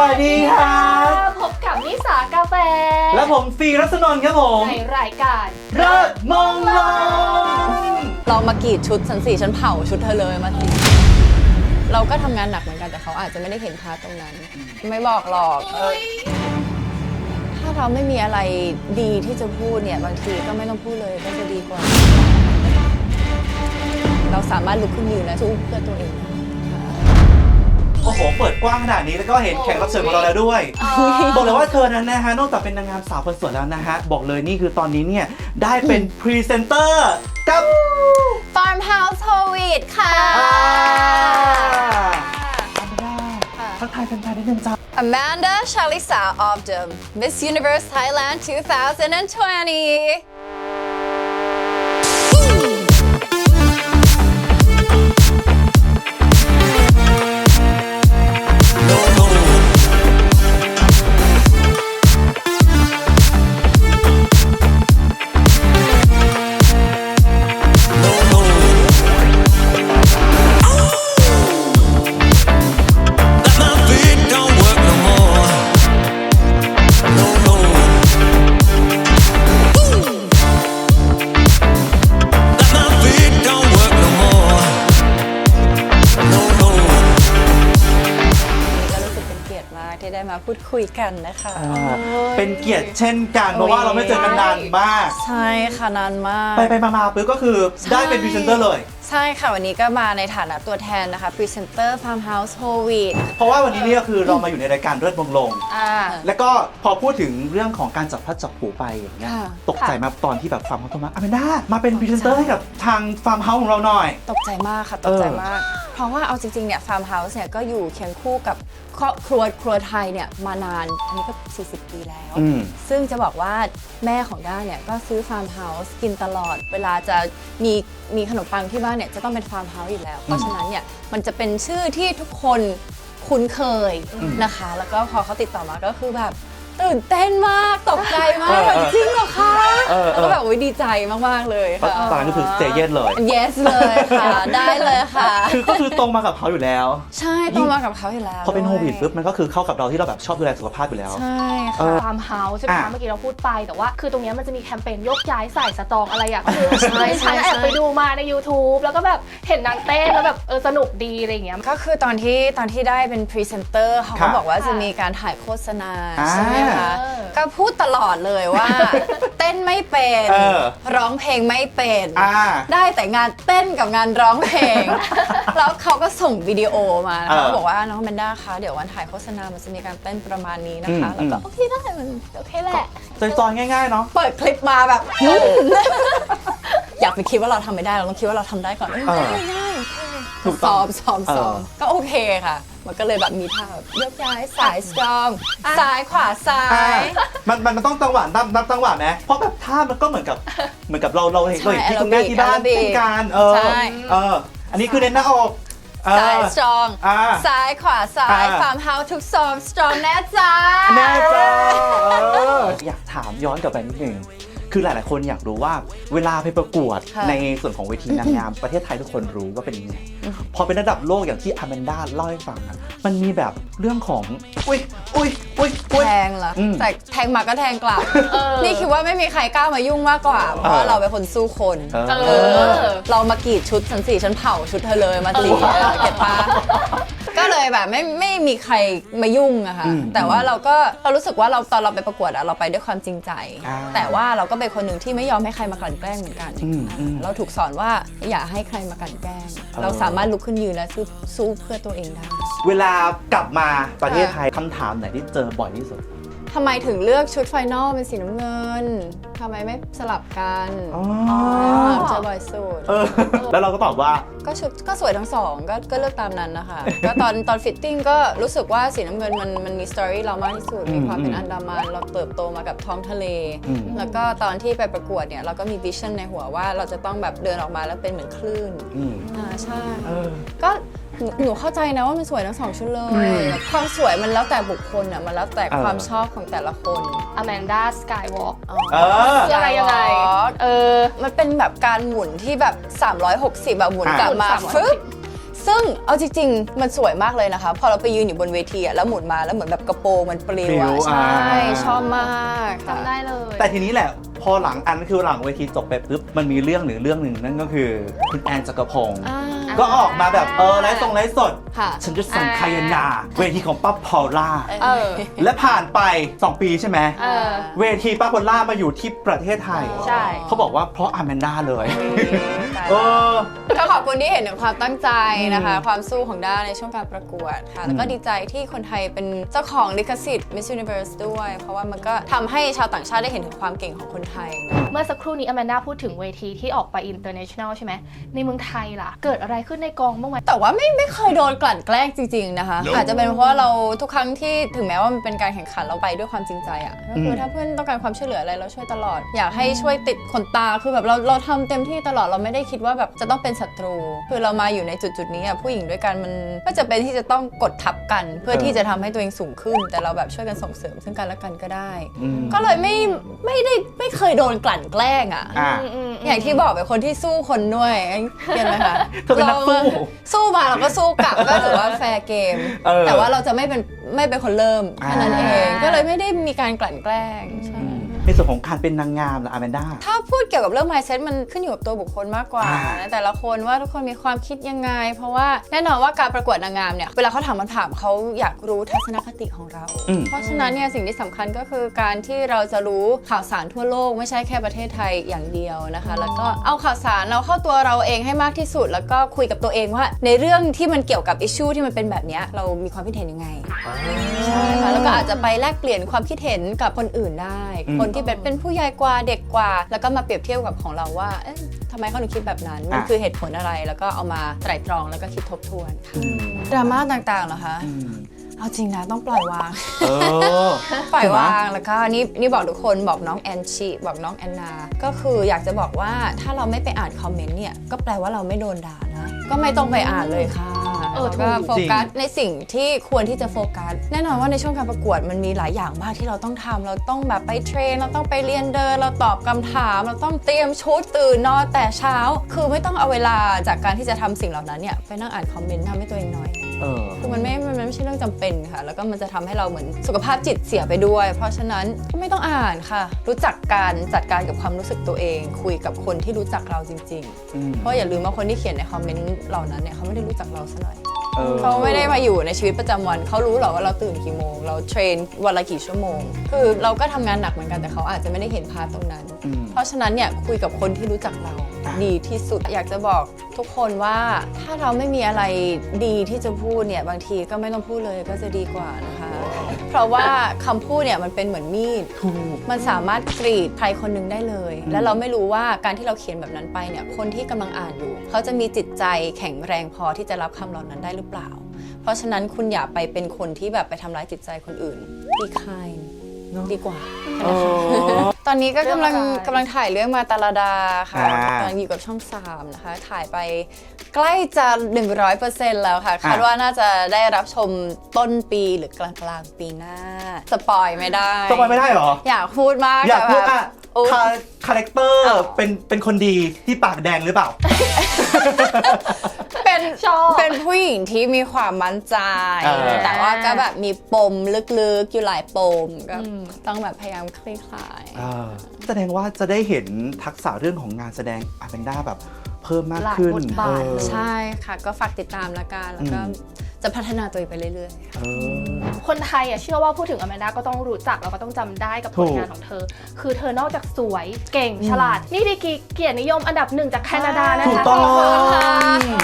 วัสดีครับพบกับนิสากาแฟ และผมฟีรัศนนท์ครับผม ในรายการเลิศมงลงเรามากรีดชุดฉันสิฉันเผาชุดเธอเลยมาสิเราก็ทำงานหนักเหมือนกันแต่เขาอาจจะไม่ได้เห็นพาร์ทตรงนั้น ไม่บอกหรอกเออถ้าเราไม่มีอะไรดีที่จะพูดเนี่ย บางทีก็ไม่ต้องพูดเลยก็จะดีกว่า เราสามารถลุกขึ้นยืนและสู้เพื่อตัวเองได้ค่ะ โอ้โห เปิดกว้างขนาดนี้แล้วก็เห็นแขกรับเชิญของเราแล้วด้วยอ๋อบอกเลยว่าเธอนั้นนะฮะ นอกจากเป็นนางงามสาวคนสวยแล้วนะฮะ บอกเลยนี่คือตอนนี้เนี่ย ได้เป็นพรีเซนเตอร์กับ Farmhouse h o w i t ค่ะอ่าอันดาทักทายแฟนๆนิดนึงจ้า Amanda Shalisa of the Miss Universe Thailand 2020 พูดคุยกันนะคะอ่าเป็นเกียรติเช่นกัน เพราะว่าเราไม่เจอกันนานมาก ใช่ค่ะนานมาก ไปไปมามาปุ๊บก็คือได้เป็นพรีเซนเตอร์เลย ใช่ค่ะ วันนี้ก็มาในฐานะตัวแทนนะคะพรีเซนเตอร์ Farmhouse h o w i t เพราะว่าวันนี้เนี่ยคือเรามาอยู่ในรายการเลือดมงลงอ่าแล้วก็พอพูดถึงเรื่องของการจับพัดจับผูไปอย่างเงี้ยค่ะตกใจมาตอนที่แบบฟาร์มเขาโทรมาอเมนดามาเป็นพรีเซนเตอร์ให้กับทางฟาร์มเฮาส์ของเราหน่อย ตกใจมากค่ะตกใจมาก เพราะว่าเอาจริงๆเนี่ย Farmhouse เนี่ยก็อยู่เคียงคู่กับครอบครัวครัวไทยเนี่ยมานาน อันนี้ก็ 40 ปีแล้ว อืม ซึ่งจะบอกว่าแม่ของด้าเนี่ยก็ซื้อ Farmhouse กินตลอด เวลาจะมีมีขนมปังที่บ้านเนี่ยจะต้องเป็น Farmhouse อยู่แล้ว เพราะฉะนั้นเนี่ยมันจะเป็นชื่อที่ทุกคนคุ้นเคยนะคะ แล้วก็พอเขาติดต่อมาก็คือแบบ ตื่นเต้นมากตกใจมากเออแบบจริงเหรอคะเออเออ แล้วก็แบบโอ้ยดีใจมาก ๆ เลยเพราะค่ะตอนนั้นก็คือเซเยนเลย yes เลยค่ะ ได้เลยค่ะ คือก็คือตรงมากับเขาอยู่แล้ว ใช่โตมากับเขาอยู่แล้วพอเป็นโฮด้วยวิดปุ๊บมันก็คือเข้ากับเราที่เราแบบชอบดูแลสุขภาพอยู่แล้ว ใช่เอค่ะ อ ฟาร์มเฮาส์ใช่ไหมอะ คะเมื่อกี้เราพูดไปแต่ว่าคือตรงเนี้ยมันจะมีแคมเปญยกย้ายใส่สตองอะไรอะคือใช่ฉันใช่แอบไปดูมาใน YouTube แล้วก็แบบเห็นนางเต้นแล้วแบบเออสนุกดีอะไรอย่างเงี้ย ก็คือตอนที่ตอนที่ได้เป็นพรีเซนเตอร์เขาครัก็บบอกว่าจะค่ะมีการถ่ายโฆษณาอ่า ใช่ไหมคะเออ ก็พูดตลอดเลยว่า เต้นไม่เป็นเออ ร้องเพลงไม่เป็น อ่า ได้แต่งานเต้นกับงานร้องเพลง แล้วเขาก็ส่งวิดีโอมานะเออคะบอกว่าน้องแมนด้าคะ เดี๋ยววันถ่ายโฆษณามันจะมีการเต้นประมาณนี้นะคะ อืม แล้วก็อืมโอเคได้มันโอเคแหละ จอยๆง่ายๆเนาะ เปิดคลิปมาแบบ อยากไปคิดว่าเราทำไม่ได้ เราต้องคิดว่าเราทำได้ก่อนเอ้ยเออได้ได้ ถูกต้ซ้อองมซ้อมซ้อมเออก็โอเคค่ะ มันก็เลยแบบมีท่าแบบยกย้ายสายสตรองซ้ายขวาซ้าอ่าย มันมันมันต้องจังหวะนับนับจังหวะนะเพราะแบบท่ามันก็เหมือนกับเหมือนกับเราเราเห็นใช่เราเห็นที่คุณแม่ที่บ้านแอโรบิกเต้นการเออใช่ เออ อันนี้คือเน้นหน้าอกเออ ซ้ายสตรองอ่าซ้ายขวาซ้ายอ่าฟาร์มเฮาส์ทุกซ้อมสตรองแน่จ้า แน่ใจเอออยากถามย้อนกลับไปนิดนึง คือหลายๆ คนอยากรู้ว่าเวลาไปประกวดค่ะในส่วนของเวทีนางงาม ประเทศไทยทุกคนรู้ว่าเป็นยังไงพอเป็นระดับโลกอย่างที่อแมนด้าเล่าให้ฟังอะมันมีแบบเรื่องของอุ้ยอุ้ยอุ้ยอุ้ย แทงเหรออมแต่แทงมาก็แทงกลับ เออ นี่คิดว่าไม่มีใครกล้ามายุ่งมากกว่า เพราะว่าเราเป็นคนสู้คนเออ เออเรามากรีดชุดฉันสิฉันเผาชุดเธอเลยมาสิเออเออเก็ตปะ ก็เลยแบบไม่ไม่มีใครมายุ่งอะค่ะอืมแต่ว่าเราก็เรารู้สึกว่าเราตอนเราไปประกวดอะเราไปด้วยความจริงใจอ่าแต่ว่าเราก็เป็นคนหนึ่งที่ไม่ยอมให้ใครมากลั่นแกล้งเหมือนกันอืมอืมเราถูกสอนว่าอย่าให้ใครมากลั่นแกล้งเออเราสามารถลุกขึ้นยืนและสู้สู้เพื่อตัวเองได้ เวลากลับมาประเทศไทยคำถามไหนที่เจอบ่อยที่สุด ทำไมถึงเลือกชุดไฟนอลเป็นสีน้ำเงินทำไมไม่สลับกันอ๋อเจอบ่อยสุด เออ แล้วเราก็ตอบว่า ก็ชุดก็สวยทั้งสองก็ก็เลือกตามนั้นนะคะ ก็ตอนตอนฟิตติ้งก็รู้สึกว่าสีน้ำเงินมันมันมีสตอรี่เรามากที่สุดอืมมีความเป็นอืมอันดามัน เราเติบโตมากับท้องทะเลอืมแล้วก็ตอนที่ไปประกวดเนี่ย เราก็มีวิชั่นในหัวว่าเราจะต้องแบบเดินออกมาแล้วเป็นเหมือนคลื่นอืมอ่าใช่เออก็ หนูหนูเข้าใจนะว่ามันสวยทั้งสองชุดเลย ความสวยมันแล้วแต่บุคคลอะมันแล้วแต่เออความชอบของแต่ละคน อแมนด้าสกายวอล์กเออ คืออะไรยังไงเออ มันเป็นแบบการหมุนที่แบบ 360แบบหมุนอะ กลับมาหมุน360 ฟึบซึ่งเอาจริงๆ มันสวยมากเลยนะคะ พอเราไปยืนอยู่บนเวทีอะแล้วหมุนมาแล้วเหมือนแบบกระโปรงมันปลิวปลิวอะใช่อ่าชอบมากค่ะ จำได้เลย แต่ทีนี้แหละพอหลังอันคือหลังเวทีจบไปปุ๊บมันมีเรื่องหรือเรื่องหนึ่งนั่นก็คือคุณแอนจักรพงศ์อ่า ก็ออกมาแบบเออไลฟ์ทรงไลฟ์สด ค่ะ ฉันจะส่งคายนา เวทีของป้าพอลล่า เออ และผ่านไป 2 ปีใช่ไหม เออ เวทีป้าพอลล่ามาอยู่ที่ประเทศไทย ใช่ เขาบอกว่าเพราะอาแมนด้าเลย เออ ก็ขอบคุณที่เห็นถึงความตั้งใจนะคะอืมความสู้ของด้าในช่วงการประกวดค่ะ แล้วก็อืมดีใจที่คนไทยเป็นเจ้าของลิขสิทธิ์ Miss Universe ด้วย เพราะว่ามันก็ทำให้ชาวต่างชาติได้เห็นถึงความเก่งของคนไทยนะ เมื่อสักครู่นี้อแมนด้าพูดถึงเวทีที่ออกไปอินเตอร์เนชั่นแนลใช่ไหม ในเมืองไทยล่ะ เกิดอะไรขึ้นในกองบ้างไหมแต่ว่าไม่ไม่เคยโดนกลั่นแกล้งจริง ๆนะคะ อาจจะเป็นเพราะว่าเราทุกครั้งที่ถึงแม้ว่ามันเป็นการแข่งขันเราไปด้วยความจริงใจอะ่ะก็คืออมถ้าเพื่อนต้องการความช่วยเหลืออะไรเราช่วยตลอด อยากให้ช่วยติดขนตาคือแบบเราเราทำเต็มที่ตลอดเราไม่ได้คิดว่าแบบจะต้องเป็นศัตรู คือเรามาอยู่ในจุดจุดๆนี้อะผู้หญิงด้วยกันมันก็จะเป็นที่จะต้องกดทับกัน เพื่อที่จะทำให้ตัวเองสูงขึ้น แต่เราแบบช่วยกันส่งเสริมซึ่งกันและกันก็ได้อืมก็เลยไม่ไม่ได้ไม่เคยโดนกลั่นแกล้งอะ อ่าอย่างที่บอกเป็นคนที่สู้คนด้วยเห็นไหมคะเธอเป็นนักสู้เราสู้มาเราก็สู้กลับก็ถือว่าแฟร์เกม เออ แต่ว่าเราจะไม่เป็นไม่เป็นคนเริ่มแค่นั้นเองอ่าก็เลยไม่ได้มีการกลั่นแกล้งใช่ ในส่วนของการเป็นนางงามล่ะอาแมนด้า ถ้าพูดเกี่ยวกับเรื่อง mindset มันขึ้นอยู่กับตัวบุคคลมากกว่าอ่า นะแต่ละคนว่าทุกคนมีความคิดยังไง เพราะว่าแน่นอนว่าการประกวดนางงามเนี่ยเวลาเขาถามคำถามเขาอยากรู้ทัศนคติของเรา อืม เพราะฉะนั้นเนี่ยสิ่งที่สำคัญก็คือการที่เราจะรู้ข่าวสารทั่วโลกไม่ใช่แค่ประเทศไทยอย่างเดียวนะคะ แล้วก็เอาข่าวสารเราเข้าตัวเราเองให้มากที่สุด แล้วก็คุยกับตัวเองว่า ในเรื่องที่มันเกี่ยวกับอิชชูที่มันเป็นแบบเนี้ยเรามีความคิดเห็นยังไงใช่ค่ะแล้วก็อาจจะไปแลกเปลี่ยนความคิดเห็นกับคนอื่นได้อืมคนที่เป็นเป็นผู้ใหญ่กว่าเด็กกว่า แล้วก็มาเปรียบเทียบกับของเราว่าเอ๊ะทำไมเขาถึงคิดแบบนั้น มันอะคือเหตุผลอะไร แล้วก็เอามาไตร่ตรองแล้วก็คิดทบทวนค่ะดราม่าต่างๆเหรอคะอืมเอาจริงนะต้องปล่อยวางเออปล่อยวางแล้วก็นี่นี่บอกทุกคนบอกน้องแอนชีบอกน้องแอนนา ก็คืออยากจะบอกว่าถ้าเราไม่ไปอ่านคอมเมนต์เนี่ยก็แปลว่าเราไม่โดนด่านะก็ไม่ต้องไปอ่านเลยค่ะ เออแล้วก็ถูก โฟกัสในสิ่งที่ควรที่จะโฟกัส แน่นอนว่าในช่วงการประกวดมันมีหลายอย่างมากที่เราต้องทำเราต้องแบบไปเทรน เราต้องไปเรียนเดิน เราตอบคำถาม เราต้องเตรียมชุดตื่นนอนแต่เช้า คือไม่ต้องเอาเวลาจากการที่จะทำสิ่งเหล่านั้นเนี่ยไปนั่งอ่านคอมเมนต์ทำให้ตัวเองหน่อย เออ คือมันไม่ มันไม่ใช่เรื่องจำเป็นค่ะ แล้วก็มันจะทำให้เราเหมือนสุขภาพจิตเสียไปด้วย เพราะฉะนั้นก็ไม่ต้องอ่านค่ะ รู้จักการจัดการกับความรู้สึกตัวเอง คุยกับคนที่รู้จักเราจริง อืม ๆ เพราะอย่าลืมว่าคนที่เขียนในคอมเมนต์เหล่านั้นเนี่ยเขาไม่ได้รู้จักเราซะหน่อย เออ เขาไม่ได้มาอยู่ในชีวิตประจำวัน เขารู้หรอว่าเราตื่นกี่โมง เราเทรนวันละกี่ชั่วโมง คือเราก็ทำงานหนักเหมือนกันแต่เขาอาจจะไม่ได้เห็นพาร์ทตรงนั้น อืม เพราะฉะนั้นเนี่ยคุยกับคนที่รู้จักเราอะดีที่สุด อยากจะบอกทุกคนว่าถ้าเราไม่มีอะไรดีที่จะพูดเนี่ยบางทีก็ไม่ต้องพูดเลยก็จะดีกว่านะคะ เพราะว่าคำพูดเนี่ยมันเป็นเหมือนมีด ถูก มันสามารถกรีดใครคนหนึงได้เลยอืมและเราไม่รู้ว่าการที่เราเขียนแบบนั้นไปเนี่ยคนที่กำลังอ่านอยู่ เขาจะมีจิตใจแข็งแรงพอที่จะรับคำเหล่านั้นได้หรือเปล่า เพราะฉะนั้นคุณอย่าไปเป็นคนที่แบบไปทำร้ายจิตใจคนอื่น be kind ดีกว่าโอ้ ตอนนี้ก็กำลังเรื่องอะไรกำลังถ่ายเรื่องมาตาลาดาค่ะอ่ากำลังอยู่กับช่อง3นะคะ ถ่ายไปใกล้จะ 100%แล้วค่ะคาดอะว่าน่าจะได้รับชมต้นปีหรือกลางกลางๆปีหน้า สปอยไม่ได้สปอยไม่ได้เหรอ อยากพูดมากอยากพูดแต่แบบอะ โอ้ คาคาแรคเตอร์อ้าวเป็นเป็นคนดีที่ปากแดงหรือเปล่า เป็นชอบ เป็นผู้หญิงที่มีความมั่นใจ เออ แต่ว่าก็แบบมีปมลึกๆ อยู่หลายปมก็ต้องแบบพยายามคลี่คลายอ่าแสดงว่าจะได้เห็นทักษะเรื่องของงานแสดงอาเบนด้าแบบเพิ่มมากหลายขึ้นบทบาท เออ ใช่ค่ะ ก็ฝากติดตามละกันแล้วก็อืม จะพัฒนาตัวเองไปเรื่อยๆเออ คนไทยอะเชื่อว่าพูดถึงอแมนดาก็ต้องรู้จักแล้วก็ต้องจำได้กับถูผกลงานของเธอ คือเธอนอกจากสวยเก่งฉลาด นี่ดีกรีเกียรตินิยมอันดับหนึ่งจากแคนาดานะคะถูกต้อง ขบคุณค่ะ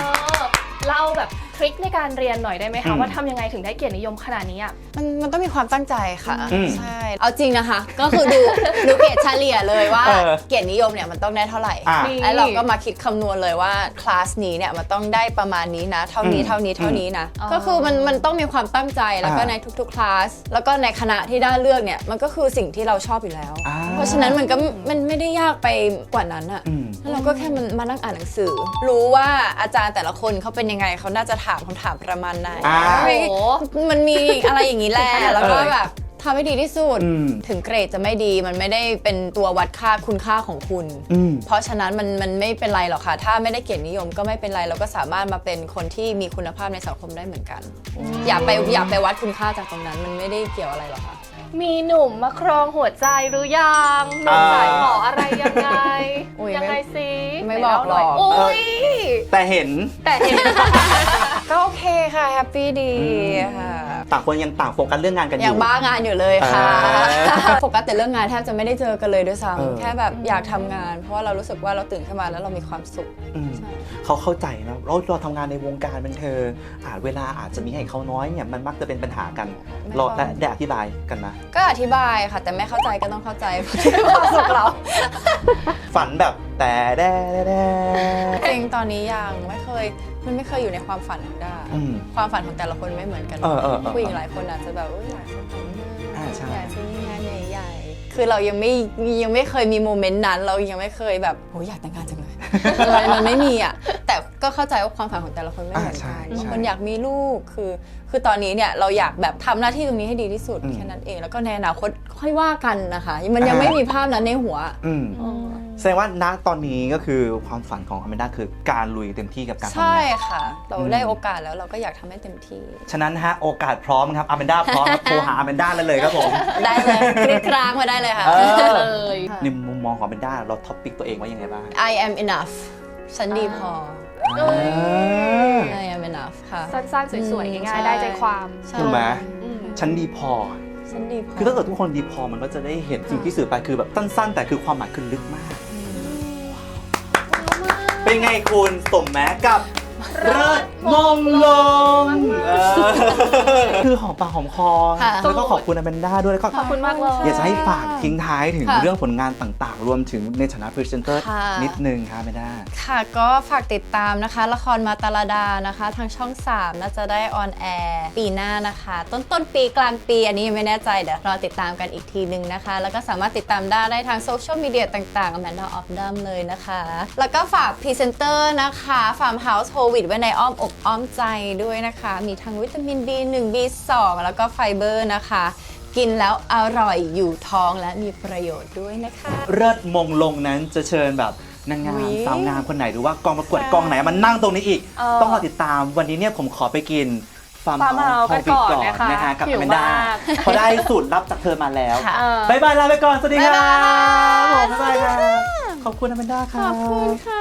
เออเล่าแบบท ริคในการเรียนหน่อยได้ไหมอืคะม ว่าทำยังไงถึงได้เกียรตินิยมขนาดนี้อะ มันมันต้องมีความตั้งใจค่ะ อืมใช่ เอาจริงนะคะ ก็คือดู ดูเกรดเฉลี่ยเลยว่า เออ เกียรตินิยมเนี่ยมันต้องได้เท่าไหร่ อะ นี่ แล้วเราก็มาคิดคำนวณเลยว่าคลาสนี้เนี่ยมันต้องได้ประมาณนี้นะ เท่านี้อืมเท่านี้เท่านี้นะ อ๋อ ก็คือมันมันต้องมีความตั้งใจแล้วก็อ่าในทุกๆคลาส แล้วก็ในคณะที่ได้เลือกเนี่ยมันก็คือสิ่งที่เราชอบอยู่แล้ว อ่าเพราะฉะนั้นมันก็มันไม่ได้ยากไปกว่านั้นอะอืม แล้วเราก็แค่มันมานั่งอ่านหนังสือ รู้ว่าอาจารย์แต่ละคนเขาเป็นยังไงเขาน่าจะถามคำถามประมาณไหนอ่า ไม่มันมีอะไรอย่างนี้แหละแล้วก็แบบทำให้ดีที่สุด อืม ถึงเกรดจะไม่ดีมันไม่ได้เป็นตัววัดค่าคุณค่าของคุณ อืม เพราะฉะนั้นมันมันไม่เป็นไรหรอกค่ะ ถ้าไม่ได้เกียรตินิยมก็ไม่เป็นไรเราก็สามารถมาเป็นคนที่มีคุณภาพในสังคมได้เหมือนกัน อย่าไปอย่าไปวัดคุณค่าจากตรงนั้น มันไม่ได้เกี่ยวอะไรหรอกค่ะ มีหนุ่มมาครองหัวใจหรือยังหนุ่มอ่าสายหมออะไรยังไงอุ๊ยยังไงสิไม่บอกหรอกไหนเล่าน่ยอุ้ยแต่เห็น แต่เห็น ก็โอเคค่ะแฮปปี้ดีอืมค่ะต่างคนยังต่างโฟกัสเรื่องงานกันอยังยู่บ้างานอยู่เลยค่ะเออโฟกัสแต่เรื่องงานแทบจะไม่ได้เจอกันเลยด้วยเออ ซ้ำแค่แบบอยากทำงาน เพราะว่าเรารู้สึกว่าเราตื่นขึ้นมาแล้วเรามีความสุข อืมเขาเข้าใจนะเราเราทำงานในวงการบันเทิงอาจเวลาอาจจะมีให้เขาน้อยเนี่ยมันมักจะเป็นปัญหากันไม่เราค่อย ได้ได้อธิบายกันนะ ก็อธิบายค่ะ แต่ไม่เข้าใจก็ต้องเข้าใจเพราะที่ความสุขเรา ฝันแบบแต่แด่แด่แด่จริงตอนนี้ยังไม่เคย มันไม่เคยอยู่ในความฝันของด้าอืมความฝันของแต่ละคนไม่เหมือนกัน เออเออเออผู้หญิงหลายคนอาจจะแบบเอยอยากจะทำงานอ่าใช่ อยากจะมีงานใหญ่ๆคือเรายังไม่ยังไม่เคยมีโมเมนต์นั้น เรายังไม่เคยแบบโอ้ยอยากแต่งงานจังเลยมันมันไม่มีอะแต่ก็เข้าใจว่าความฝันของแต่ละคนไม่เหมือนอ่าใช่กันใช่บางคนอยากมีลูกคือ คือตอนนี้เนี่ยเราอยากแบบทำหน้าที่ตรงนี้ให้ดีที่สุดอืม แค่นั้นเองแล้วก็ในอนาคตค่อยว่ากันนะคะ มันยังอ่าไม่มีภาพนั้นในหัว อืม แสดงว่าณตอนนี้ก็คือความฝันของอแมนด้าคือการลุยเต็มที่กับการทำใช่งานค่ะ เราอืม ได้โอกาสแล้วเราก็อยากทำให้เต็มที่ ฉะนั้นฮะโอกาสพร้อมครับอแมนด้าพร้อมครับโทรหาอแมนด้าเลยครับผม ได้เลยกรีดกรางมาได้เลยค่ะ เออ เลยในมุมมองของอแมนด้าเราท็อปปิกตัวเองไว้ยังไงบ้าง I am enough ฉันดีพอ เอ้ย I am enough ค่ะ สั้นๆ สวยๆอืมง่ายใช่ๆได้ใจความใช่ถูกไหมอืม ฉันดีพอ ฉันดีพอ คือถ้าเกิดทุกคนดีพอมันก็จะได้เห็นสิ่งที่สื่อไปคือแบบสั้นๆ แต่คือความหมายคือลึกมาก เป็นไงคุณสมแม้กับ เลิศมงลงเออคือหอมปากหอมคอ ค่ะ แล้วก็ขอบคุณอแมนด้าด้วยแล้วก็ขอบคุณมากเลย อยากจะให้ฝากทิ้งท้ายถึงค่ะเรื่องผลงานต่างๆ รวมถึงในฐานะพรีเซนเตอร์ค่ะ นิดนึงครับอแมนด้า ค่ะก็ฝากติดตามนะคะ ละครมาตาลาดานะคะ ทางช่อง 3 น่าจะได้ออนแอร์ปีหน้านะคะ ต้นต้นปีกลางปี อันนี้ยังไม่แน่ใจเดี๋ยวรอติดตามกันอีกทีนึงนะคะ แล้วก็สามารถติดตามได้ได้ทางโซเชียลมีเดียต่างๆ Amanda of Dam เลยนะคะ แล้วก็ฝากพรีเซนเตอร์นะคะ Farm House h o l w i t ไว้ในอ้อมอกอ้อมใจด้วยนะคะ มีทั้งวิตามิน B1 B2 แล้วก็ไฟเบอร์นะคะ กินแล้วอร่อยอยู่ท้องและมีประโยชน์ด้วยนะคะ เลิศมงลงนั้นจะเชิญแบบนางงามอุ๊ยสาวงามคนไหนหรือว่ากองประกวดค่ะกองไหนมานั่งตรงนี้อีก เออต้องรอติดตามวันนี้เนี่ยผมขอไปกินฟาร์ม Farm เฮา House ส์กันก่อนนะคะนะฮะกับหิอวแมนด้ามาก เพราะได้สูตรลับจากเธอมาแล้วค่ะ เออ บายบายลาไปก่อน สวัสดีครับบ๊ายบายผมบ๊ายบายครับขอบคุณอแมนด้าครับขอบคุณค่ะ